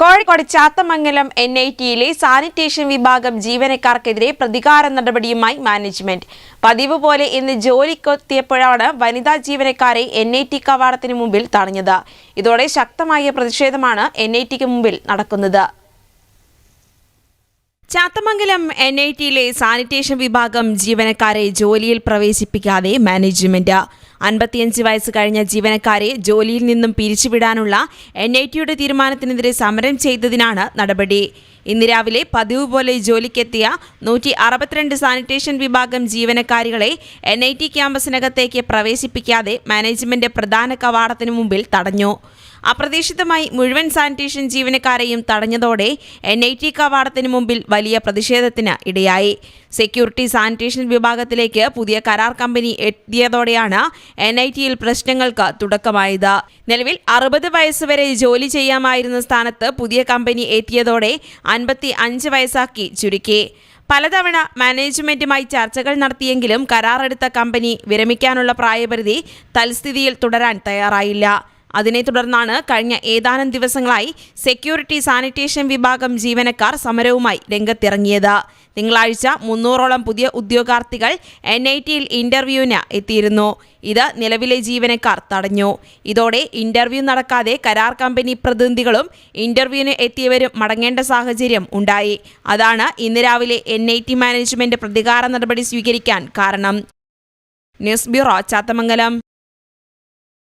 Kozhikode Chathamangalam N I ടിയിലെ sanitation വിഭാഗം ജീവനക്കാർക്കെതിരെ പ്രതികാര നടപടിയുമായി മാനേജ്മെന്റ് പതിവ് പോലെ ഇന്ന് ജോലിക്കെത്തിയപ്പോഴാണ് വനിതാ ജീവനക്കാരെ എൻ ഐ ടി കവാടത്തിന് മുമ്പിൽ തടഞ്ഞത്. ഇതോടെ ശക്തമായ പ്രതിഷേധമാണ് എൻ ഐ ടിക്ക് മുമ്പിൽ നടക്കുന്നത്. ചാത്തമംഗലം എൻ ഐ ടിയിലെ സാനിറ്റേഷൻ വിഭാഗം ജീവനക്കാരെ ജോലിയിൽ പ്രവേശിപ്പിക്കാതെ മാനേജ്മെന്റ് അൻപത്തിയഞ്ച് വയസ്സ് കഴിഞ്ഞ ജീവനക്കാരെ ജോലിയിൽ നിന്നും പിരിച്ചുവിടാനുള്ള എൻ ഐ ടിയുടെ തീരുമാനത്തിനെതിരെ സമരം ചെയ്തതിനാണ് നടപടി. ഇന്ന് രാവിലെ പതിവ് പോലെ ജോലിക്കെത്തിയ നൂറ്റി അറുപത്തിരണ്ട് സാനിറ്റേഷൻ വിഭാഗം ജീവനക്കാരികളെ എൻ ഐ ടി ക്യാമ്പസിനകത്തേക്ക് പ്രവേശിപ്പിക്കാതെ മാനേജ്മെന്റ് പ്രധാന കവാടത്തിനു മുമ്പിൽ തടഞ്ഞു. അപ്രതീക്ഷിതമായി മുഴുവൻ സാനിറ്റേഷൻ ജീവനക്കാരെയും തടഞ്ഞതോടെ എൻ ഐ ടി കവാടത്തിന് മുമ്പിൽ വലിയ പ്രതിഷേധത്തിന് ഇടയായി. സെക്യൂരിറ്റി സാനിറ്റേഷൻ വിഭാഗത്തിലേക്ക് പുതിയ കരാർ കമ്പനി എത്തിയതോടെയാണ് എൻ ഐ ടിയിൽ പ്രശ്നങ്ങൾക്ക് തുടക്കമായത്. നിലവിൽ അറുപത് വയസ്സുവരെ ജോലി ചെയ്യാമായിരുന്ന സ്ഥാനത്ത് പുതിയ കമ്പനി എത്തിയതോടെ അൻപത്തി അഞ്ച് വയസ്സാക്കി ചുരുക്കി. പലതവണ മാനേജ്മെന്റുമായി ചർച്ചകൾ നടത്തിയെങ്കിലും കരാറെടുത്ത കമ്പനി വിരമിക്കാനുള്ള പ്രായപരിധി തൽസ്ഥിതിയിൽ തുടരാൻ തയ്യാറായില്ല. അതിനെ തുടർന്നാണ് കഴിഞ്ഞ ഏതാനും ദിവസങ്ങളായി സെക്യൂരിറ്റി സാനിറ്റേഷൻ വിഭാഗം ജീവനക്കാർ സമരവുമായി രംഗത്തിറങ്ങിയത്. തിങ്കളാഴ്ച മുന്നൂറോളം പുതിയ ഉദ്യോഗാർത്ഥികൾ എൻ ഐ ടിയിൽ ഇന്റർവ്യൂവിന് എത്തിയിരുന്നു. ഇത് നിലവിലെ ജീവനക്കാർ തടഞ്ഞു. ഇതോടെ ഇന്റർവ്യൂ നടക്കാതെ കരാർ കമ്പനി പ്രതിനിധികളും ഇന്റർവ്യൂവിന് എത്തിയവരും മടങ്ങേണ്ട സാഹചര്യം ഉണ്ടായി. അതാണ് ഇന്ന് രാവിലെ എൻ ഐ ടി മാനേജ്മെന്റ് പ്രതികാര നടപടി സ്വീകരിക്കാൻ കാരണം. News bureau Chathamangalam.